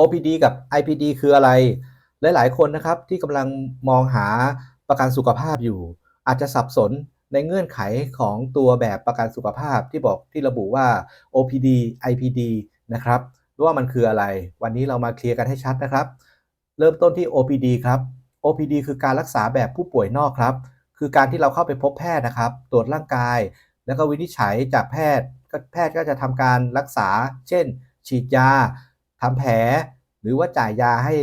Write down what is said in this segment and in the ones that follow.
OPD กับ IPD คืออะไร หลาย ๆ คนนะครับที่กำลังมองหาประกันสุขภาพอยู่ อาจจะสับสนในเงื่อนไขของตัวแบบประกันสุขภาพที่บอกที่ระบุว่า OPD IPD นะครับว่ามันคืออะไร วันนี้เรามาเคลียร์กันให้ชัดนะครับ เริ่มต้นที่ OPD ครับ OPD คือการรักษาแบบผู้ป่วยนอกครับ คือการที่เราเข้าไปพบแพทย์นะครับ ตรวจร่างกาย แล้วก็วินิจฉัยจากแพทย์แพทย์ก็จะทำการรักษา เช่น ฉีดยา ทำแผล หรือว่าจ่ายยาให้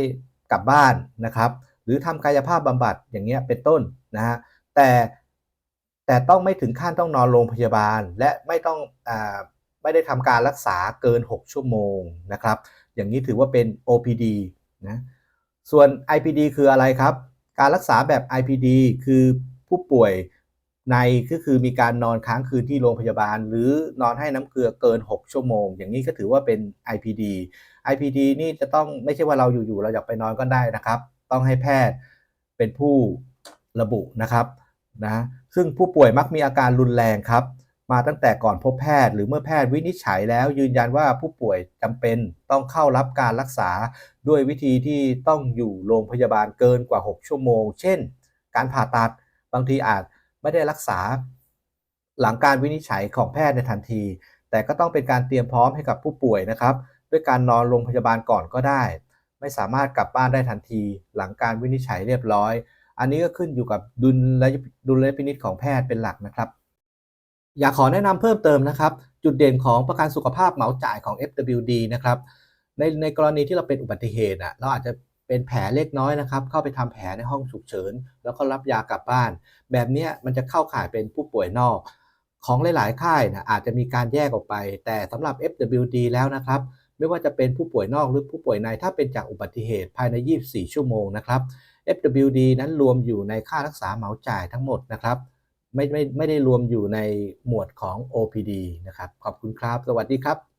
กลับบ้านนะครับ หรือทำกายภาพบำบัดอย่างเงี้ยเป็นต้นนะฮะแต่แต่ต้องไม่ถึงขั้นต้องนอนโรงพยาบาล และไม่ต้องอาไม่ได้ทำการรักษาเกิน 6 ชั่วโมงนะครับ อย่างนี้ถือว่าเป็น OPD นะส่วน IPD คืออะไรครับ การรักษาแบบ IPD คือผู้ป่วย ในก็คือมีการนอนค้างคืนที่โรงพยาบาล หรือนอนให้น้ำเกลือเกิน 6 ชั่วโมง อย่างนี้ก็ถือว่าเป็น IPD IPD นี่จะต้องไม่ใช่ว่าเราอยู่ๆเราอยากไปนอนก็ได้นะครับ ต้องให้แพทย์เป็นผู้ระบุนะครับนะซึ่งผู้ป่วยมักมีอาการรุนแรงครับ มาตั้งแต่ก่อนพบแพทย์ หรือเมื่อแพทย์วินิจฉัยแล้วยืนยันว่าผู้ป่วยจำเป็นต้องเข้ารับการรักษาด้วยวิธีที่ต้องอยู่โรงพยาบาลเกินกว่า 6 ชั่วโมง เช่น การผ่าตัดบางทีอาจ ไม่ได้รักษา หลังการวินิจฉัยของแพทย์ในทันที แต่ก็ต้องเป็นการเตรียมพร้อมให้กับผู้ป่วยนะครับ ด้วยการนอนโรงพยาบาลก่อนก็ได้ ไม่สามารถกลับบ้านได้ทันที หลังการวินิจฉัยเรียบร้อย อันนี้ก็ขึ้นอยู่กับดุลและดุลยพินิจของแพทย์เป็นหลักนะครับ อยากขอแนะนำเพิ่มเติมนะครับ จุดเด่นของประกันสุขภาพเหมาจ่ายของ FWD นะครับในในกรณีที่เราเป็นอุบัติเหตุอะเราอาจจะ เป็นแผลเล็กน้อยนะครับ เข้าไปทำแผลในห้องฉุกเฉิน แล้วก็รับยากลับบ้าน แบบนี้มันจะเข้าข่ายเป็นผู้ป่วยนอก ของหลาย ๆ ค่ายนะอาจจะมีการแยกออกไป แต่สำหรับ FWD แล้วนะครับ ไม่ว่าจะเป็นผู้ป่วยนอกหรือผู้ป่วยใน ถ้าเป็นจากอุบัติเหตุภายใน 24 ชั่วโมงนะครับ FWD นั้นรวมอยู่ในค่ารักษาเหมาจ่ายทั้งหมดนะครับไม่ไม่ไม่ได้รวมอยู่ในหมวดของ OPD นะครับ ขอบคุณครับ สวัสดีครับ